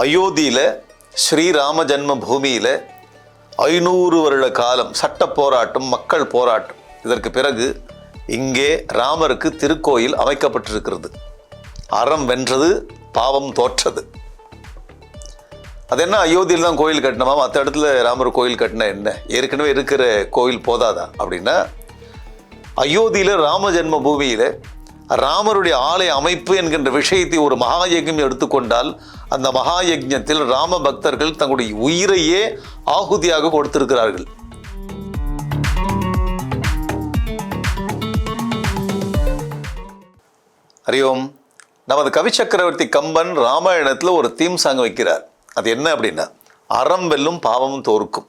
அயோத்தியில் ஸ்ரீராம ஜென்ம பூமியில் ஐநூறு வருட காலம் சட்ட போராட்டம் மக்கள் போராட்டம். இதற்கு பிறகு இங்கே ராமருக்கு திருக்கோயில் அமைக்கப்பட்டிருக்கிறது. அறம் வென்றது பாவம் தோற்றது. அது என்ன அயோத்தியில் தான் கோயில் கட்டினமா? மற்ற இடத்துல ராமர் கோயில் கட்டினா என்ன? ஏற்கனவே இருக்கிற கோயில் போதாதா? அப்படின்னா அயோத்தியில் ராம ஜென்ம பூமியில் ராமருடைய ஆலய அமைப்பு என்கின்ற விஷயத்தை ஒரு மகா எடுத்துக்கொண்டால் அந்த மகா யஜ்யத்தில் ராம பக்தர்கள் தங்களுடைய உயிரையே ஆகுதியாக கொடுத்திருக்கிறார்கள். ஹரியோம் நமது கவி சக்கரவர்த்தி கம்பன் ராமாயணத்தில் ஒரு தீம் சாங் வைக்கிறார். அது என்ன அப்படின்னா அறம் வெல்லும் பாவமும் தோற்கும்.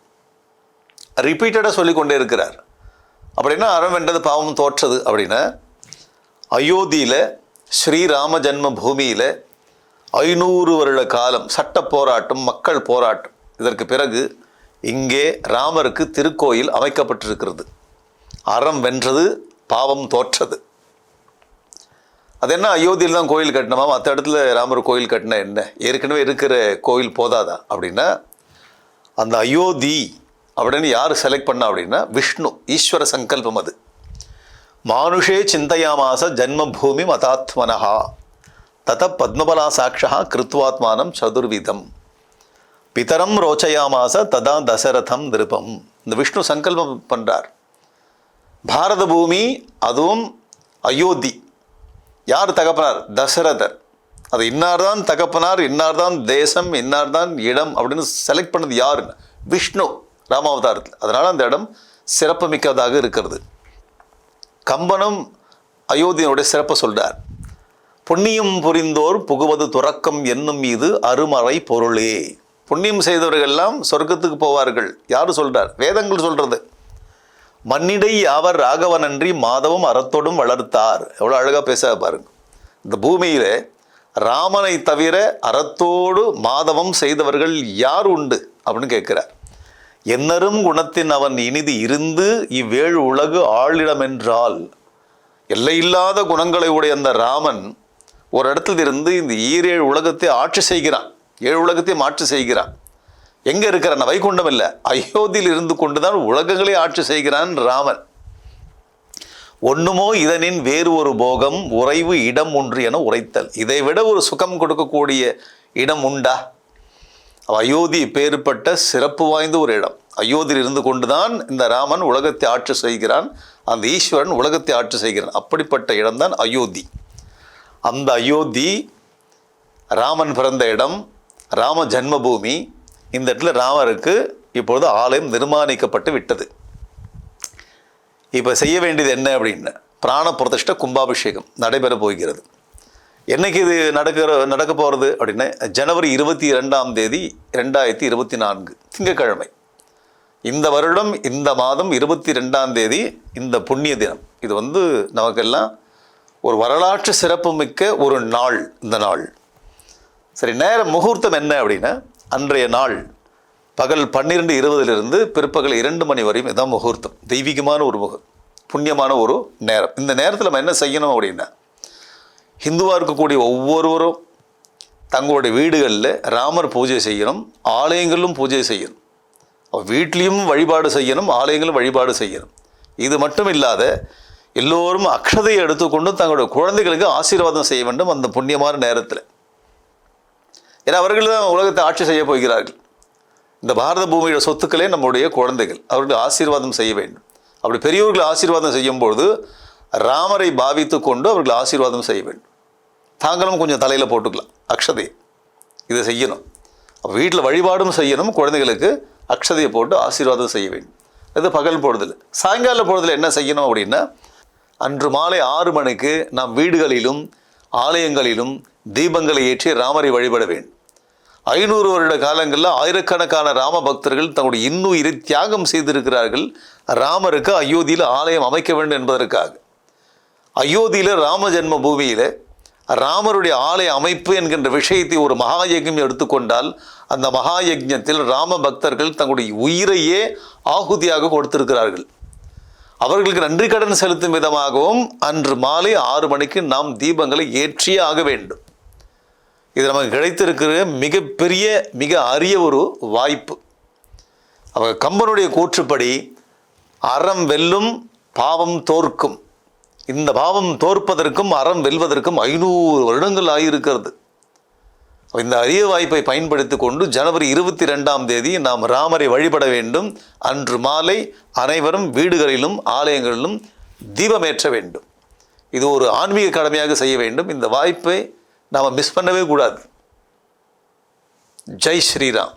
ரிப்பீட்டடாக சொல்லிக்கொண்டே இருக்கிறார். அப்படின்னா அறம் வென்றது பாவமும் தோற்றது அப்படின்னா அயோத்தியில் ஸ்ரீராம ஜன்ம பூமியில் ஐநூறு வருட காலம் சட்ட போராட்டம் மக்கள் போராட்டம். இதற்கு பிறகு இங்கே ராமருக்கு திருக்கோயில் அமைக்கப்பட்டிருக்கிறது. அறம் வென்றது பாவம் தோற்றது. அது என்ன அயோத்தியில் தான் கோயில் கட்டினமா? மற்ற இடத்துல ராமர் கோயில் கட்டினா என்ன? ஏற்கனவே இருக்கிற கோயில் போதாதா? அப்படின்னா அந்த அயோத்தி அப்படின்னு யார் செலக்ட் பண்ணா அப்படின்னா விஷ்ணு. ஈஸ்வர சங்கல்பம் அது. மானுஷே சிந்தையாமாச ஜன்மபூமி மதாத்மனஹா. தத பத்மபலா சாட்சா கிருத்வாத்மானம் சதுர்விதம் பிதரம் ரோச்சயாமாச ததா தசரதம் நிருபம் இந்த விஷ்ணு சங்கல்பம் பண்ணுறார் பாரத பூமி அதுவும் அயோத்தி. யார் தகப்பனார்? தசரதர். அது இன்னார் தான் தகப்பனார் இன்னார் தான் தேசம் இன்னார் தான் இடம் அப்படின்னு செலக்ட் பண்ணது யாருன்னு? விஷ்ணு ராமாவதாரத்தில். அதனால் அந்த இடம் சிறப்புமிக்கதாக இருக்கிறது. கம்பனும் அயோத்தியனுடைய சிறப்பை சொல்கிறார் புண்ணியம் புரிந்தோர் புகுவது துறக்கம் என்னும் மீது அருமறை பொருளே. புண்ணியம் செய்தவர்கள்லாம் சொர்க்கத்துக்கு போவார்கள். யார் சொல்றார்? வேதங்கள் சொல்றது. மண்ணிடை அவர் ராகவனன்றி மாதவம் அறத்தோடும் வளர்த்தார். எவ்வளோ அழகாக பேச பாருங்க. இந்த பூமியில் ராமனை தவிர அறத்தோடு மாதவம் செய்தவர்கள் யார் உண்டு? அப்படின்னு கேட்குறார். என்னரும் குணத்தின் அவன் இனிது இருந்து இவ்வேழு உலகு ஆளிடமென்றால் எல்லையில்லாத குணங்களை உடைய அந்த ராமன் ஒரு இடத்துல இருந்து இந்த ஈரேழு உலகத்தை ஆட்சி செய்கிறான். ஏழு உலகத்தையும் ஆட்சி செய்கிறான். எங்கே இருக்கிறான் வைகுண்டம் இல்லை. அயோத்தியில் இருந்து கொண்டுதான் உலகங்களை ஆட்சி செய்கிறான் ராமன். ஒன்றுமோ இதனின் வேறு ஒரு போகம் உறைவு இடம் ஒன்று என உரைத்தல். இதை விட ஒரு சுகம் கொடுக்கக்கூடிய இடம் உண்டா? அயோத்தி பேறுபட்ட சிறப்பு வாய்ந்த ஒரு இடம். அயோத்தியில் இருந்து கொண்டுதான் இந்த ராமன் உலகத்தை ஆட்சி செய்கிறான். அந்த ஈஸ்வரன் உலகத்தை ஆட்சி செய்கிறான். அப்படிப்பட்ட இடம்தான் அயோத்தி. அந்த அயோத்தி ராமன் பிறந்த இடம் ராம ஜன்மபூமி இந்த இடத்துல ராமருக்கு இப்பொழுது ஆலயம் நிர்மாணிக்கப்பட்டு விட்டது. இப்போ செய்ய வேண்டியது என்ன அப்படின்னு பிராண பிரதிஷ்ட கும்பாபிஷேகம் நடைபெற போகிறது. என்னைக்கு இது நடக்கிற நடக்க போகிறது அப்படின்னா ஜனவரி இருபத்தி ரெண்டாம் தேதி ரெண்டாயிரத்தி இருபத்தி நான்கு திங்கட்கிழமை. இந்த வருடம் இந்த மாதம் இருபத்தி ரெண்டாம் தேதி இந்த புண்ணிய தினம். இது வந்து நமக்கெல்லாம் ஒரு வரலாற்று சிறப்புமிக்க ஒரு நாள் இந்த நாள். சரி நேர முகூர்த்தம் என்ன அப்படின்னா அன்றைய நாள் பகல் பன்னிரெண்டு இருபதுலேருந்து பிற்பகல் இரண்டு மணி வரையும் இதான் முகூர்த்தம். தெய்வீகமான ஒரு முக புண்ணியமான ஒரு நேரம். இந்த நேரத்தில் நம்ம என்ன செய்யணும் அப்படின்னா ஹிந்துவாக இருக்கக்கூடிய ஒவ்வொருவரும் தங்களுடைய வீடுகளில் ராமர் பூஜை செய்யணும் ஆலயங்களும் பூஜை செய்யணும். வீட்லேயும் வழிபாடு செய்யணும் ஆலயங்களும் வழிபாடு செய்யணும். இது மட்டும் இல்லாத எல்லோரும் அக்ஷதையை எடுத்துக்கொண்டு தங்களுடைய குழந்தைகளுக்கு ஆசீர்வாதம் செய்ய வேண்டும் அந்த புண்ணியமான நேரத்தில். ஏன்னா அவர்கள் தான் உலகத்தை ஆட்சி செய்ய போகிறார்கள். இந்த பாரத பூமியோட சொத்துக்களே நம்முடைய குழந்தைகள். அவர்கள் ஆசீர்வாதம் செய்ய வேண்டும். அப்படி பெரியவர்கள் ஆசீர்வாதம் செய்யும்பொழுது ராமரை பாவித்து கொண்டு அவர்கள் ஆசீர்வாதம் செய்ய வேண்டும். தாங்களும் கொஞ்சம் தலையில் போட்டுக்கலாம். அக்ஷதை இதை செய்யணும். அப்போ வீட்டில் வழிபாடும் செய்யணும். குழந்தைகளுக்கு அக்ஷதையை போட்டு ஆசீர்வாதம் செய்ய வேண்டும். இது பகல் பொழுதில். சாயங்கால பொழுதில் என்ன செய்யணும் அப்படின்னா அன்று மாலை ஆறு மணிக்கு நாம் வீடுகளிலும் ஆலயங்களிலும் தீபங்களை ஏற்றி ராமரை வழிபட வேண்டும். ஐநூறு வருட காலங்களில் ஆயிரக்கணக்கான ராம பக்தர்கள் தங்களுடைய இன்னுயிரை தியாகம் செய்திருக்கிறார்கள். ராமருக்கு அயோத்தியில் ஆலயம் அமைக்க வேண்டும் என்பதற்காக. அயோத்தியில் ராம ஜென்ம பூமியில் ராமருடைய ஆலய அமைப்பு என்கின்ற விஷயத்தை ஒரு மகா எடுத்துக்கொண்டால் அந்த மகா யஜ்ஞத்தில் ராம பக்தர்கள் தங்களுடைய உயிரையே ஆகுதியாக கொடுத்திருக்கிறார்கள். அவர்களுக்கு நன்றி கடன் செலுத்தும் விதமாகவும் அன்று மாலை ஆறு மணிக்கு நாம் தீபங்களை ஏற்றியே ஆக வேண்டும். இது நமக்கு கிடைத்திருக்கிற மிகப்பெரிய மிக அரிய ஒரு வாய்ப்பு. அவங்க கம்பனுடைய கூற்றுப்படி அறம் வெல்லும் பாவம் தோற்கும். இந்த பாவம் தோற்பதற்கும் அறம் வெல்வதற்கும் ஐநூறு வருடங்கள் ஆகியிருக்கிறது இந்த அரிய வாய்ப்பை பயன்படுத்தி கொண்டு ஜனவரி இருபத்தி ரெண்டாம் தேதி நாம் ராமரை வழிபட வேண்டும். அன்று மாலை அனைவரும் வீடுகளிலும் ஆலயங்களிலும் தீபமேற்ற வேண்டும். இது ஒரு ஆன்மீக கடமையாக செய்ய வேண்டும். இந்த வாய்ப்பை நாம் மிஸ் பண்ணவே கூடாது. ஜெய் ஸ்ரீராம்.